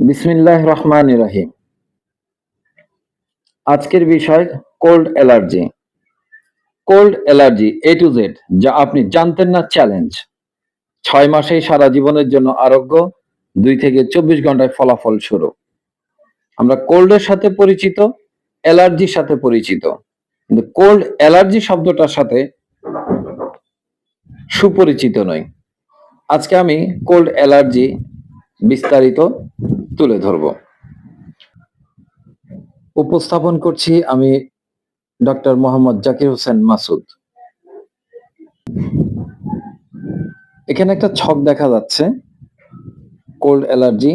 বিসমিল্লাহ রহমান রহিম। আজকের বিষয় cold allergy cold allergy A to Z যা আপনি জানতেন না চ্যালেঞ্জ ছয় মাসেই সারা জীবনের জন্য আরোগ্য, দুই থেকে চব্বিশ ঘন্টায় ফলাফল শুরু। আমরা কোল্ডের সাথে পরিচিত অ্যালার্জির সাথে পরিচিত। কিন্তু কোল্ড অ্যালার্জি শব্দটার সাথে সুপরিচিত নই। আজকে আমি কোল্ড অ্যালার্জি বিস্তারিত তুলে ধরব। উপস্থাপন করছি আমি ডক্টর মোহাম্মদ জাকির হোসেন মাসুদ। এখানে একটা ছক দেখা যাচ্ছে, কোল্ড অ্যালার্জি।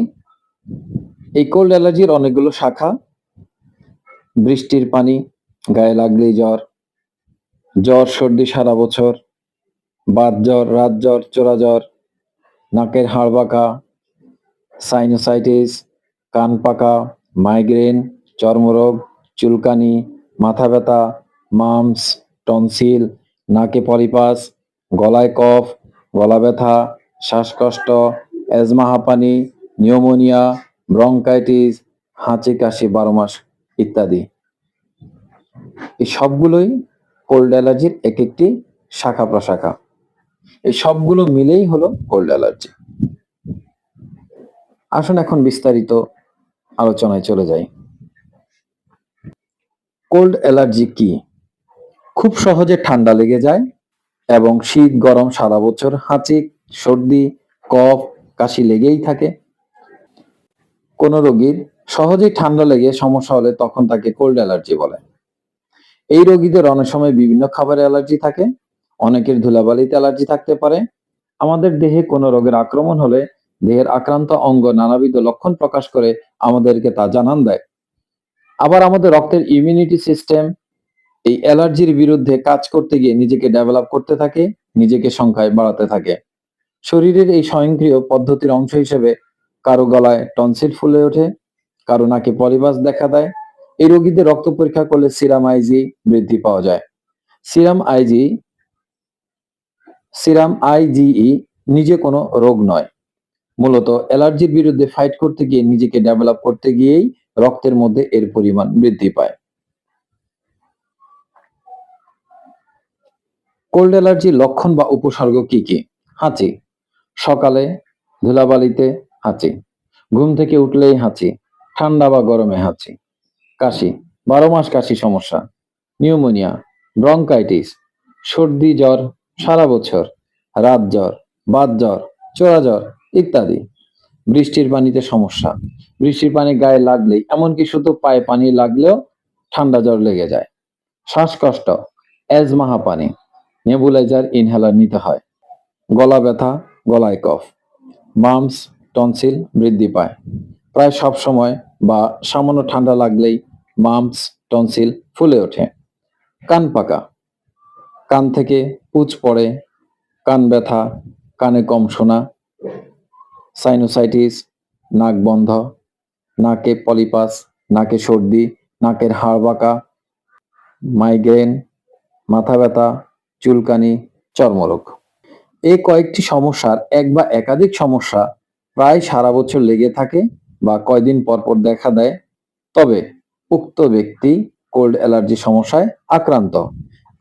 এই কোল্ড অ্যালার্জির অনেকগুলো শাখা, বৃষ্টির পানি, গায়ে লাগলেই জ্বর জ্বর, সর্দি সারা বছর, বাত জ্বর, রাত জ্বর, চোরা জ্বর, নাকের হাড় বাঁকা সাইনোসাইটিস কান পাকা মাইগ্রেন চর্মরোগ, চুলকানি, মাথা ব্যথা মামস টনসিল নাকে পলিপাস গলায় কফ, গলা ব্যথা, শ্বাসকষ্ট অ্যাজমা হাঁপানি নিউমোনিয়া ব্রঙ্কাইটিস হাঁচি, কাশি, বারো মাস ইত্যাদি। এই সবগুলোই কোল্ড অ্যালার্জির এক একটি শাখা প্রশাখা। এই সবগুলো মিলেই হলো কোল্ড অ্যালার্জি আসুন এখন বিস্তারিত আলোচনায় চলে যাই। কোল্ড অ্যালার্জি কি? খুব সহজে ঠান্ডা লেগে যায় এবং শীত, গরম সারা বছর হাঁচি, সর্দি, কফ, কাশি লেগেই থাকে। কোন রোগীর সহজেই ঠান্ডা লেগে সমস্যা হলে তখন তাকে কোল্ড অ্যালার্জি বলে। এই রোগীদের অনেক সময় বিভিন্ন খাবারে অ্যালার্জি থাকে, অনেকের ধুলাবালিতে অ্যালার্জি থাকতে পারে। আমাদের দেহে কোনো রোগের আক্রমণ হলে দেহের আক্রান্ত অঙ্গ নানাবিধ লক্ষণ প্রকাশ করে আমাদেরকে তা জানান দেয়। আবার আমাদের রক্তের ইমিউনিটি সিস্টেম এই অ্যালার্জির বিরুদ্ধে কাজ করতে গিয়ে নিজেকে ডেভেলপ করতে থাকে, নিজেকে সংখ্যায় বাড়াতে থাকে। শরীরের এই স্বয়ংক্রিয় পদ্ধতির অংশ হিসেবে কারও গলায় টনসিল ফুলে ওঠে, কারও নাকে পলিবাস দেখা দেয়। এই রোগীদের রক্ত পরীক্ষা করলে সিরাম আইজি বৃদ্ধি পাওয়া যায়। সিরাম আইজি সিরাম আইজিই নিজে কোনো রোগ নয়। মূলত অ্যালার্জির বিরুদ্ধে ফাইট করতে গিয়ে নিজেকে ডেভেলপ করতে গিয়েই রক্তের মধ্যে এর পরিমাণ বৃদ্ধি পায়। কোল্ড অ্যালার্জির লক্ষণ বা উপসর্গ কি কি? হাঁচি। সকালে ধুলাবালিতে হাঁচি। ঘুম থেকে উঠলেই হাঁচি। ঠান্ডা বা গরমে হাঁচি। কাশি। বারো মাস কাশি সমস্যা। নিউমোনিয়া। ব্রঙ্কাইটিস সর্দি জ্বর সারা বছর। রাত জ্বর, বাত জ্বর, চোরা জ্বর। ইত্যাদি। বৃষ্টির পানিতে সমস্যা। বৃষ্টির পানি গায়ে লাগলেই, এমনকি শুধু পায়ে পানি লাগলেও ঠান্ডা জ্বর লেগে যায়। শ্বাসকষ্ট অ্যাজমা পানি নেবুলাইজার ইনহেলার নিতে হয়। গলা ব্যথা, গলায় কফ। মামস টনসিল বৃদ্ধি পায়। প্রায় সব সময় বা সামান্য ঠান্ডা লাগলেই মামস টনসিল ফুলে ওঠে। কান পাকা। কান থেকে পুচ পড়ে। কান ব্যথা, কানে কম শোনা। সাইনোসাইটিস নাক বন্ধ, নাকে পলিপাস নাকে সর্দি, নাকের হাড় বাঁকা মাইগ্রেন মাথা ব্যথা, চুলকানি, চর্মরোগ। এই কয়েকটি সমস্যার এক বা একাধিক সমস্যা প্রায় সারা বছর লেগে থাকে বা কয়দিন পর পর দেখা দেয়। তবে উক্ত ব্যক্তি কোল্ড অ্যালার্জি সমস্যায় আক্রান্ত।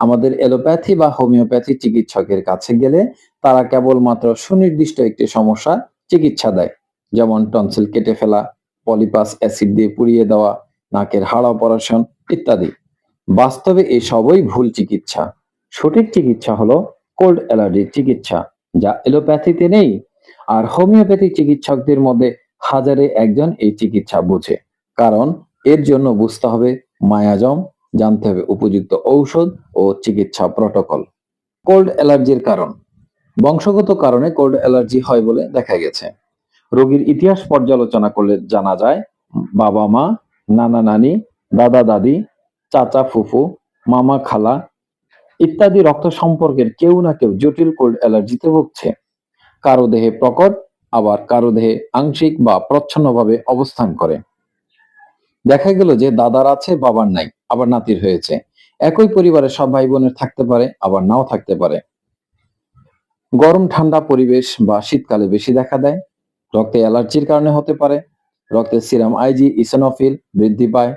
আমাদের এলোপ্যাথি বা হোমিওপ্যাথি চিকিৎসকের কাছে গেলে তারা কেবলমাত্র সুনির্দিষ্ট একটি সমস্যা চিকিৎসা দেয়। যেমন টনসিল কেটে ফেলা, পলিপাস অ্যাসিড দিয়ে পুড়িয়ে দেওয়া, নাকের হাড় অপারেশন ইত্যাদি। বাস্তবে এই সবই ভুল চিকিৎসা। সঠিক চিকিৎসা হলো কোল্ড অ্যালার্জির চিকিৎসা, যা এলোপ্যাথিতে নেই। আর হোমিওপ্যাথি চিকিৎসকদের মধ্যে হাজারে একজন এই চিকিৎসা বোঝে। কারণ এর জন্য বুঝতে হবে মায়াজম, জানতে হবে উপযুক্ত ঔষধ ও চিকিৎসা প্রটোকল। কোল্ড অ্যালার্জির কারণ। বংশগত কারণে কোল্ড অ্যালার্জি হয় বলে দেখা গেছে। রোগীর ইতিহাস পর্যালোচনা করলে জানা যায়, বাবা মা, নানা নানি, দাদা দাদি, চাচা ফুফু, মামা খালা ইত্যাদি রক্ত সম্পর্কের কেউ না কেউ জটিল কোল্ড অ্যালার্জিতে ভুগছে। কারও দেহে প্রকট, আবার কারও দেহে আংশিক বা প্রচ্ছন্নভাবে অবস্থান করে। দেখা গেল যে দাদার আছে, বাবার নাই, আবার নাতির হয়েছে। একই পরিবারের সব ভাই বোনের থাকতে পারে, আবার নাও থাকতে পারে। গরম ঠান্ডা পরিবেশ বা শীতকালে বেশি দেখা দেয়। রক্তে অ্যালার্জির কারণে হতে পারে। রক্তের সিরাম আইজি ইসোনোফিল বৃদ্ধি পায়।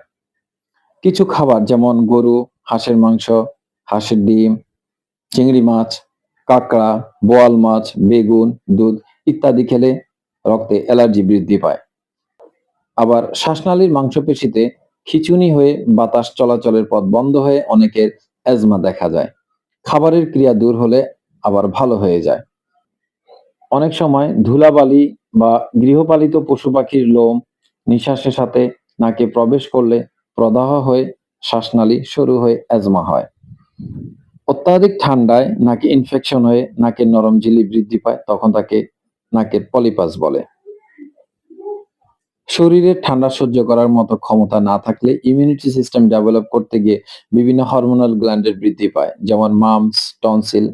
কিছু খাবার যেমন গরু, হাঁসের মাংস, হাঁসের ডিম, চিংড়ি মাছ, কাঁকড়া, বোয়াল মাছ, বেগুন, দুধ ইত্যাদি খেলে রক্তে অ্যালার্জি বৃদ্ধি পায়। আবার শ্বাসনালীর মাংসপেশিতে খিচুনি হয়ে বাতাস চলাচলের পথ বন্ধ হয়ে অনেকের অ্যাজমা দেখা যায়। খাবারের ক্রিয়া দূর হলে আবার ভালো হয়ে যায়। অনেক সময় ধুলাবালি বা গৃহপালিত পশু পাখির লোম নিঃশ্বাসের সাথে নাকে প্রবেশ করলে প্রদাহ হয়ে শ্বাসনালী শুরু হয়ে অ্যাজমা হয়। অত্যাধিক ঠান্ডায় নাকে ইনফেকশন হয়ে নাকের নরম ঝিলি বৃদ্ধি পায়, তখন তাকে নাকের পলিপাস বলে। শরীরের ঠান্ডা সহ্য করার মতো ক্ষমতা না থাকলে ইমিউনিটি সিস্টেম ডেভেলপ করতে গিয়ে বিভিন্ন হরমোনাল গ্ল্যান্ডের বৃদ্ধি পায়, যেমন মামস টনসিল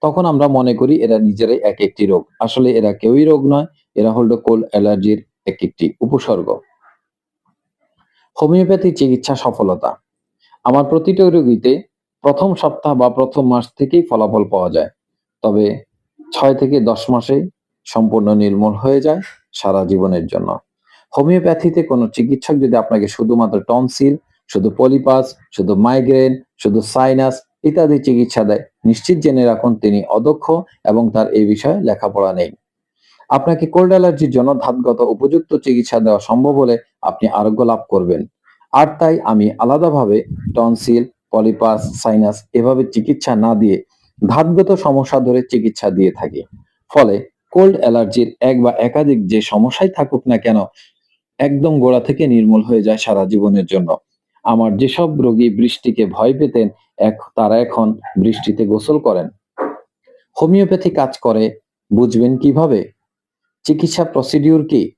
তখন আমরা মনে করি এরা নিজেরাই এক একটি রোগ। আসলে এরা কেউই রোগ নয়, এরা হলো কোল্ড অ্যালার্জির এক একটি উপসর্গ। হোমিওপ্যাথি চিকিৎসা সফলতা। আমার প্রতিটি রোগীতে প্রথম সপ্তাহ বা প্রথম মাস থেকেই ফলাফল পাওয়া যায়। তবে ছয় থেকে দশ মাসেই সম্পূর্ণ নির্মূল হয়ে যায় সারা জীবনের জন্য। হোমিওপ্যাথিতে কোনো চিকিৎসক যদি আপনাকে শুধুমাত্র টনসিল, শুধু পলিপাস, শুধু মাইগ্রেন, শুধু সাইনাস ইত্যাদি চিকিৎসা দেয়। নিশ্চিত জেনে রাখুন তিনি অদক্ষ এবং তার এই বিষয়ে লেখাপড়া নেই। আপনাকে কোল্ড অ্যালার্জির জন্য ধাতগত উপযুক্ত চিকিৎসা দেওয়া সম্ভব হলে আপনি আরোগ্য লাভ করবেন। আর তাই আমি আলাদাভাবে টনসিল, পলিপাস, সাইনাস এভাবে চিকিৎসা না দিয়ে ধাতগত সমস্যা ধরে চিকিৎসা দিয়ে থাকি। ফলে কোল্ড অ্যালার্জির এক বা একাধিক যে সমস্যাই থাকুক না কেন, একদম গোড়া থেকে নির্মূল হয়ে যায় সারা জীবনের জন্য। আমার যেসব রোগী বৃষ্টিকে ভয় পেতেন এক, তারা এখন বৃষ্টিতে গোসল করেন। হোমিওপ্যাথি কাজ করে, বুঝবেন কীভাবে? চিকিৎসা প্রসিডিউর কি?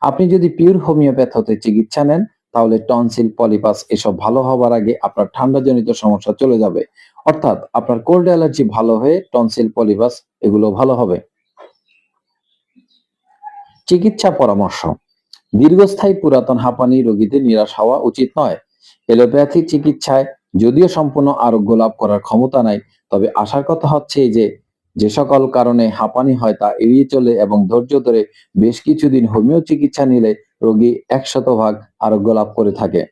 আপনি যদি পিওর হোমিওপ্যাথ হতে চিকিৎসা নেন, তাহলে টনসিল পলিপাস এসব ভালো হবার আগে আপনার ঠান্ডাজনিত সমস্যা চলে যাবে। অর্থাৎ আপনার কোল্ড অ্যালার্জি ভালো হয়ে টনসিল পলিপাস এগুলো ভালো হবে। চিকিৎসা পরামর্শ। দীর্ঘস্থায়ী পুরাতন হাঁপানি রোগীদের নিরাশ হওয়া উচিত নয়। এলোপ্যাথি চিকিৎসায় যদিও সম্পূর্ণ আরোগ্য লাভ করার ক্ষমতা নাই, তবে আশার কথা হচ্ছে যে যে সকল কারণে হাঁপানি হয় তা এড়িয়ে চলে এবং ধৈর্য ধরে বেশ কিছুদিন হোমিও চিকিৎসা নিলে রোগী একশত ভাগ আরোগ্য লাভ করে থাকে।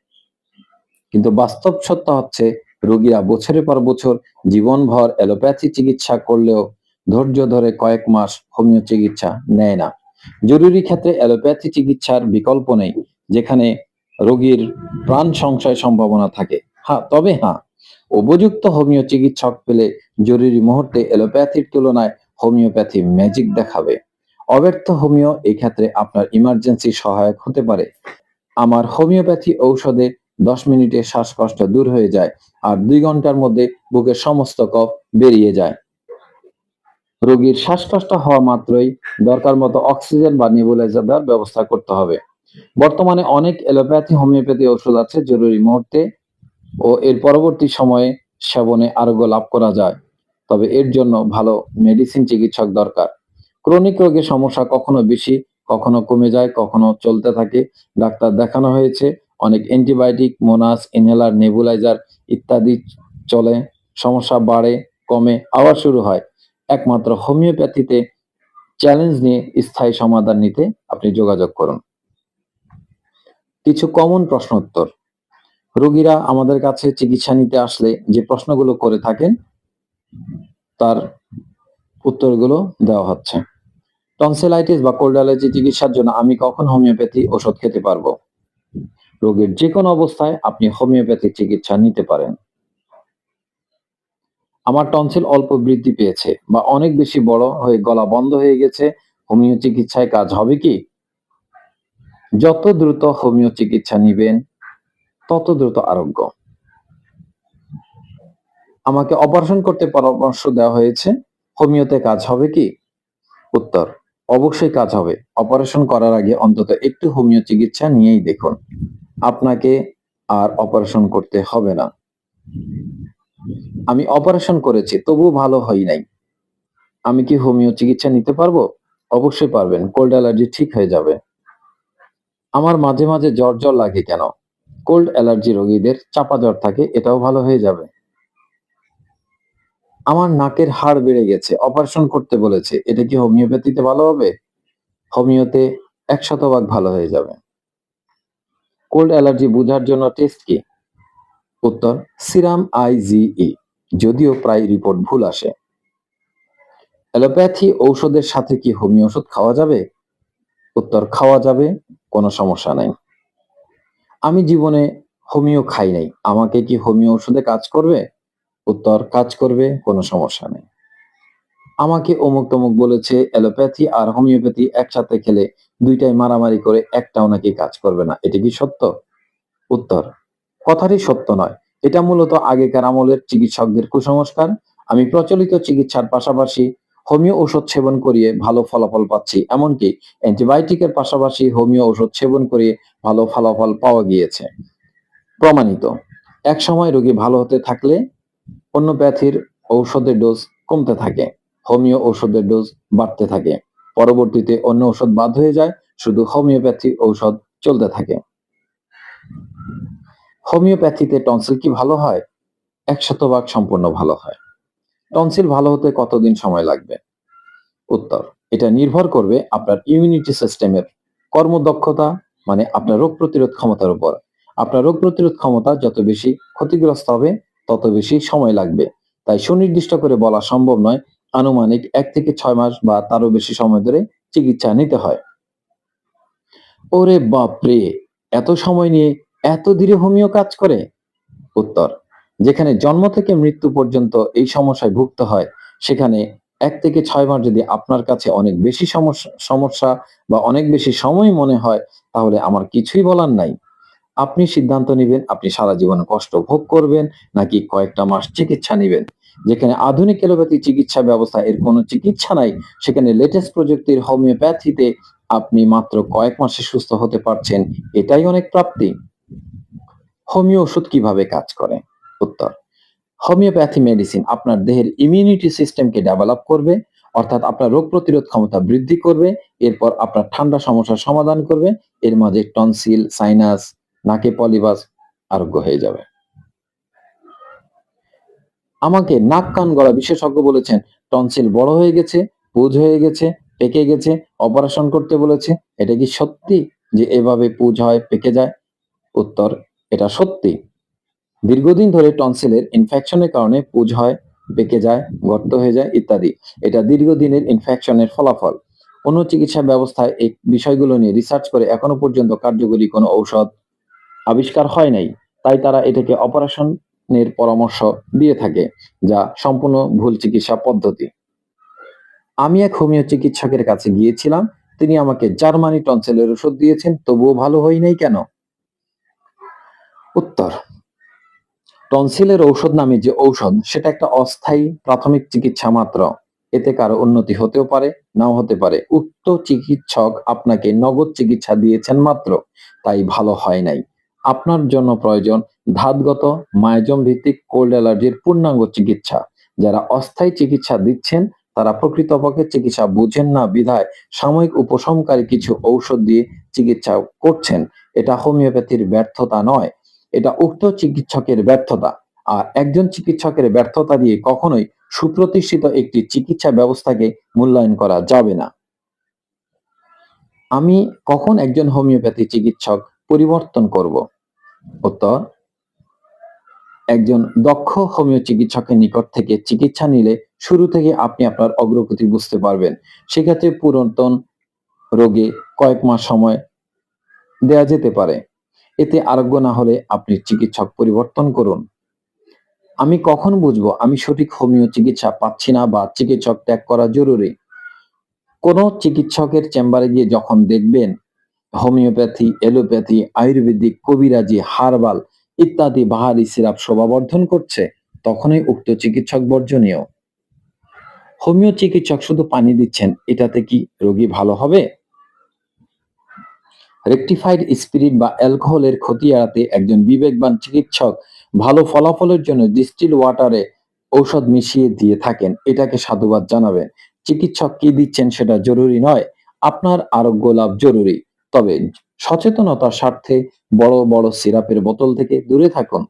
কিন্তু বাস্তব সত্য হচ্ছে, রোগীরা বছরের পর বছর জীবনভর অ্যালোপ্যাথি চিকিৎসা করলেও ধৈর্য ধরে কয়েক মাস হোমিও চিকিৎসা নেয় না। জরুরি ক্ষেত্রে অ্যালোপ্যাথি চিকিৎসার বিকল্প নেই, যেখানে রোগীর প্রাণ সংশয় সম্ভাবনা থাকে। হ্যাঁ তবে হ্যাঁ উপযুক্ত হোমিও চিকিৎসক পেলে জরুরি মুহূর্তে অ্যালোপ্যাথির তুলনায় হোমিওপ্যাথি ম্যাজিক দেখাবে। অব্যর্থ হোমিও এই ক্ষেত্রে আপনার ইমার্জেন্সি সহায়ক হতে পারে। আমার হোমিওপ্যাথি ঔষধে দশ মিনিটে শ্বাসকষ্ট দূর হয়ে যায় আর দুই ঘণ্টার মধ্যে বুকের সমস্ত কফ বেরিয়ে যায়। রোগীর শ্বাসকষ্ট হওয়া মাত্রই দরকার মতো অক্সিজেন বা নেবুলাইজার দেওয়ার ব্যবস্থা করতে হবে। বর্তমানে অনেক এলোপ্যাথি হোমিওপ্যাথি ওষুধ আছে জরুরি মুহূর্তে। ও এর পরবর্তী সময়ে সেবনে আরোগ্য লাভ করা যায়। তবে এর জন্য ভালো মেডিসিন চিকিৎসক দরকার। ক্রনিক রোগের সমস্যা কখনো বেশি, কখনো কমে যায়, কখনো চলতে থাকে। ডাক্তার দেখানো হয়েছে, অনেক অ্যান্টিবায়োটিক মোনাস ইনহেলার নেবুলাইজার ইত্যাদি চলে, সমস্যা বাড়ে, কমে, আবার শুরু হয়। একমাত্র হোমিওপ্যাথিতে চ্যালেঞ্জ নিয়ে স্থায়ী সমাধান নিতে আপনি যোগাযোগ করুন। কিছু কমন প্রশ্ন উত্তর রোগীরা আমাদের কাছে চিকিৎসা নিতে আসলে যে প্রশ্নগুলো করে থাকেন, তার উত্তরগুলো দেওয়া হচ্ছে। টনসেলাইটিস বা কোল্ড অ্যালার্জি চিকিৎসার জন্য আমি কখন হোমিওপ্যাথি ওষুধ খেতে পারব? রোগীর যে কোনো অবস্থায় আপনি হোমিওপ্যাথি চিকিৎসা নিতে পারেন। আমার টনসিল অল্প বৃদ্ধি পেয়েছে বা অনেক বেশি বড় হয়ে গলা বন্ধ হয়ে গেছে, হোমিও চিকিৎসায় কাজ হবে কি? যত দ্রুত হোমিও চিকিৎসা নিবেন তত দ্রুত আরোগ্য। আমাকে অপারেশন করতে পরামর্শ দেওয়া হয়েছে। হোমিওতে কাজ হবে কি? উত্তর, অবশ্যই কাজ হবে। অপারেশন করার আগে অন্তত একটু হোমিও চিকিৎসা নিয়েই দেখুন। আপনাকে আর অপারেশন করতে হবে না। আমি অপারেশন করেছি, তবুও ভালো হয় নাই। আমি কি হোমিও চিকিৎসা নিতে পারব? অবশ্যই পারবেন কোল্ড অ্যালার্জি ঠিক হয়ে যাবে। আমার মাঝে মাঝে জ্বর জ্বর লাগে কেন? কোল্ড অ্যালার্জি রোগীদের চাপা জ্বর থাকে, এটাও ভালো হয়ে যাবে। আমার নাকের হাড় বেড়ে গেছে, অপারেশন করতে বলেছে, এটা কি হোমিওপ্যাথিতে ভালো হবে? হোমিওতে এক শতভাগ ভালো হয়ে যাবে। কোল্ড অ্যালার্জি বোঝার জন্য টেস্ট কি? উত্তর, সিরাম আইজিই যদিও প্রায় রিপোর্ট ভুল আসে। অ্যালোপ্যাথি ঔষধের সাথে কি হোমিও ওষুধ খাওয়া যাবে? উত্তর, খাওয়া যাবে, কোনো সমস্যা নাই। আমি জীবনে হোমিও খাই নাই। আমাকে কি হোমিও ওষুধে কাজ করবে? উত্তর, কাজ করবে, কোনো সমস্যা নেই। আমাকে অমুক তমুক বলেছে, অ্যালোপ্যাথি আর হোমিওপ্যাথি একসাথে খেলে দুইটাই মারামারি করে একটাও নাকি কাজ করবে না। এটা কি সত্য? উত্তর, কথাটি সত্য নয়। এটা মূলত আগেকার আমলের চিকিৎসকদের কুসংস্কার। আমি প্রচলিত চিকিৎসার পাশাপাশি হোমিও ওষুধ সেবন করিয়ে ভালো ফলাফল পাচ্ছি। এমনকি অ্যান্টিবায়োটিকের পাশাপাশি হোমিও ওষুধ সেবন করিয়ে ভালো ফলাফল পাওয়া গিয়েছে। প্রমাণিত এক সময় রোগী ভালো হতে থাকলে অন্য ব্যাধির ঔষধের ডোজ কমতে থাকে, হোমিও ঔষধের ডোজ বাড়তে থাকে। পরবর্তীতে অন্য ঔষধ বাদ হয়ে যায়, শুধু হোমিওপ্যাথি ঔষধ চলতে থাকে। হোমিওপ্যাথিতে টনসিল কি ভালো হয়? এক শতভাগ সম্পূর্ণ ভালো হয়। টনসিল ভালো হতে কতদিন সময় লাগবে? উত্তর, এটা নির্ভর করবে আপনার ইমিউনিটি সিস্টেমের কর্মদক্ষতা মানে আপনার রোগ প্রতিরোধ ক্ষমতার উপর। আপনার রোগ প্রতিরোধ ক্ষমতা যত বেশি ক্ষতিগ্রস্ত হবে, তত বেশি সময় লাগবে। তাই সুনির্দিষ্ট করে বলা সম্ভব নয়, আনুমানিক এক থেকে ছয় মাস বা তারও বেশি সময় ধরে চিকিৎসা নিতে হয়। ওরে বাপরে! এত সময় নিয়ে এত ধীরে হোমিও কাজ করে? উত্তর যেখানে জন্ম থেকে মৃত্যু পর্যন্ত এই সমস্যায় ভুগতে হয়, সেখানে এক থেকে ছয় মাস যদি আপনার কাছে অনেক বেশি সমস্যা সমস্যা বা অনেক বেশি সময় মনে হয়, তাহলে আমার কিছুই বলার নাই। আপনি সিদ্ধান্ত নেবেন, আপনি সারা জীবন কষ্ট ভোগ করবেন, নাকি কয়েকটা মাস চিকিৎসা নেবেন। যেখানে আধুনিক এলোপ্যাথি চিকিৎসা ব্যবস্থা এর কোনো চিকিৎসা নাই, সেখানে লেটেস্ট প্রযুক্তির হোমিওপ্যাথিতে আপনি মাত্র কয়েক মাসে সুস্থ হতে পারছেন, এটাই অনেক প্রাপ্তি। হোমিও ওষুধ কীভাবে কাজ করে? উত্তর। হোমিওপ্যাথি মেডিসিন আপনার দেহের ইমিউনিটি সিস্টেমকে ডেভেলপ করবে, অর্থাৎ আপনার রোগ প্রতিরোধ ক্ষমতা বৃদ্ধি করবে, এরপর আপনার ঠান্ডা সমস্যার সমাধান করবে, এর মাঝে টনসিল সাইনাস নাকে পলিবাস আরোগ্য হয়ে যাবে। আমাকে নাক কান গলা বিশেষজ্ঞ বলেছেন টনসিল বড় হয়ে গেছে, পুজ হয়ে গেছে, পেকে গেছে অপারেশন করতে বলেছে, এটা কি সত্যি যে এভাবে পুজ হয়, পেকে যায়? উত্তর, এটা সত্যি। দীর্ঘদিন ধরে টনসিলের ইনফেকশনের কারণে পুজ হয় পেকে যায়, গর্ত হয়ে যায় ইত্যাদি। এটা দীর্ঘদিনের ইনফেকশনের ফলাফল। অন্য চিকিৎসা ব্যবস্থায় এই বিষয়গুলো নিয়ে রিসার্চ করে এখনও পর্যন্ত কার্যকরী কোনো ঔষধ আবিষ্কার হয় নাই। তাই তারা এটাকে অপারেশনের পরামর্শ দিয়ে থাকে, যা সম্পূর্ণ ভুল চিকিৎসা পদ্ধতি। আমি এক হোমিও চিকিৎসকের কাছে গিয়েছিলাম। তিনি আমাকে জার্মানি টনসেলের ওষুধ দিয়েছেন, তবুও ভালো হয় নাই কেন? উত্তর টনসিলের ঔষধ নামে যে ঔষধ, সেটা একটা অস্থায়ী প্রাথমিক চিকিৎসা মাত্র। এতে কারও উন্নতি হতেও পারে, নাও হতে পারে। উক্ত চিকিৎসক আপনাকে নগদ চিকিৎসা দিয়েছেন মাত্র, তাই ভালো হয় নাই। আপনার জন্য প্রয়োজন ধাতগত মায়াজম ভিত্তিক কোল্ড অ্যালার্জির পূর্ণাঙ্গ চিকিৎসা। যারা অস্থায়ী চিকিৎসা দিচ্ছেন, তারা প্রকৃতপক্ষে চিকিৎসা বুঝেন না, বিধায় সাময়িক উপশমকারী কিছু ঔষধ দিয়ে চিকিৎসা করছেন। এটা হোমিওপ্যাথির ব্যর্থতা নয় এটা উক্ত চিকিৎসকের ব্যর্থতা। আর একজন চিকিৎসকের ব্যর্থতা দিয়ে কখনোই সুপ্রতিষ্ঠিত একটি চিকিৎসা ব্যবস্থাকে মূল্যায়ন করা যাবে না। আমি কখন একজন হোমিওপ্যাথি চিকিৎসক পরিবর্তন করব? উত্তর, একজন দক্ষ হোমিও চিকিৎসকের নিকট থেকে চিকিৎসা নিলে শুরু থেকে আপনি আপনার অগ্রগতি বুঝতে পারবেন। সেক্ষেত্রে পুরাতন রোগে কয়েক মাস সময় দেয়া যেতে পারে। এতে আরোগ্য না হলে আপনি চিকিৎসক পরিবর্তন করুন। আমি কখন বুঝব আমি সঠিক হোমিও চিকিৎসা পাচ্ছি না বা চিকিৎসক ত্যাগ করা জরুরি? কোন চিকিৎসকের চেম্বারে গিয়ে যখন দেখবেন হোমিওপ্যাথি এলোপ্যাথি আয়ুর্বেদিক, কবিরাজি, হারবাল ইত্যাদি বাহারি সিরাপ শোভাবর্ধন করছে, তখনই উক্ত চিকিৎসক বর্জনীয়। হোমিও চিকিৎসক শুধু পানি দিচ্ছেন, এটাতে কি রোগী ভালো হবে? রেকটিফাইড স্পিরিট বা অ্যালকোহলের ক্ষতি এড়াতে একজন বিবেকবান চিকিৎসক ভালো ফলাফলের জন্য ডিস্টিল ওয়াটারে ঔষধ মিশিয়ে দিয়ে থাকেন। এটাকে সাধুবাদ জানাবেন। চিকিৎসক কি দিচ্ছেন সেটা জরুরি নয়। আপনার আরোগ্য লাভ জরুরি। তবে সচেতনতার স্বার্থে বড় বড় সিরাপের বোতল থেকে দূরে থাকুন।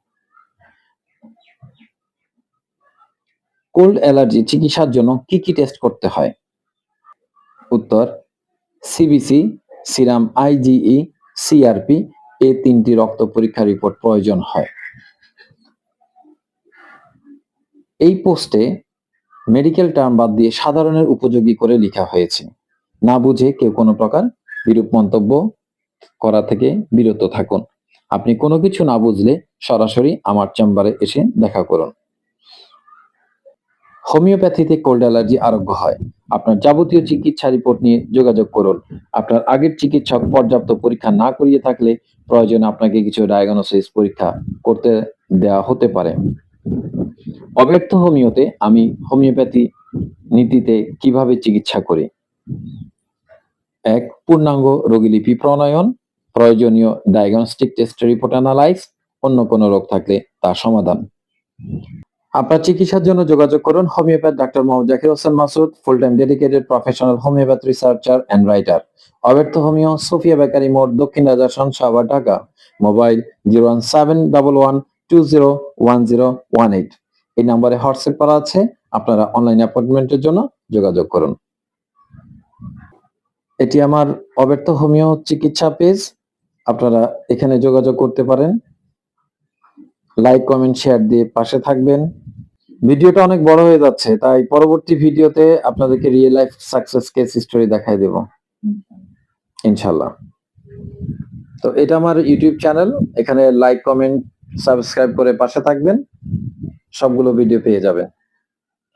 কোল্ড অ্যালার্জি চিকিৎসার জন্য কি কি টেস্ট করতে হয়? উত্তর সিবিসি সিরাম আইজিই, সিআরপি, এ তিনটি রক্ত পরীক্ষা রিপোর্ট প্রয়োজন হয়। এই পোস্টে মেডিকেল টার্ম বাদ দিয়ে সাধারণের উপযোগী করে লেখা হয়েছে। না বুঝে কেউ কোনো প্রকার বিরূপ মন্তব্য করা থেকে বিরত থাকুন। আপনি কোনো কিছু না বুঝলে সরাসরি আমার চেম্বারে এসে দেখা করুন। হোমিওপ্যাথিতে কোল্ড অ্যালার্জি আরোগ্য হয়। আপনার যাবতীয় চিকিৎসা রিপোর্ট নিয়ে যোগাযোগ করুন। আপনার আগের চিকিৎসক পর্যাপ্ত পরীক্ষা না করিয়ে থাকলে প্রয়োজনে আপনাকে কিছু ডায়াগনোসিস পরীক্ষা করতে দেওয়া হতে পারে। অব্যর্থ হোমিওতে আমি হোমিওপ্যাথি নীতিতে কীভাবে চিকিৎসা করি? এক, পূর্ণাঙ্গ রোগীলিপি প্রণয়ন। প্রয়োজনীয় ডায়াগনস্টিক টেস্ট রিপোর্ট অ্যানালাইজ অন্য কোনো রোগ থাকলে তার সমাধান। আপনার চিকিৎসার জন্য যোগাযোগ করুন homeopath doctor Mohammad Zakir Hossain Masud full time dedicated professional homeopath researcher and writer অব্যর্থ homeo Sofia bakery মোড়, দক্ষিণ Rajason Savar, Dhaka. Mobile zero one seven double one two zero one zero one eight. এই নাম্বারে WhatsApp করা আছে, আপনারা online অ্যাপয়েন্টমেন্টের জন্য যোগাযোগ করুন। এটি আমার অব্যর্থ হোমিও চিকিৎসা পেজ, আপনারা এখানে যোগাযোগ করতে পারেন। লাইক, কমেন্ট শেয়ার দিয়ে পাশে থাকবেন। ভিডিওটা অনেক বড় হয়ে যাচ্ছে, তাই পরবর্তী ভিডিওতে আপনাদেরকে real life success case story দেখাই দেব ইনশাল্লাহ তো এটা আমার ইউটিউব চ্যানেল এখানে লাইক কমেন্ট সাবস্ক্রাইব করে পাশে থাকবেন, সবগুলো ভিডিও পেয়ে যাবেন।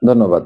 ধন্যবাদ।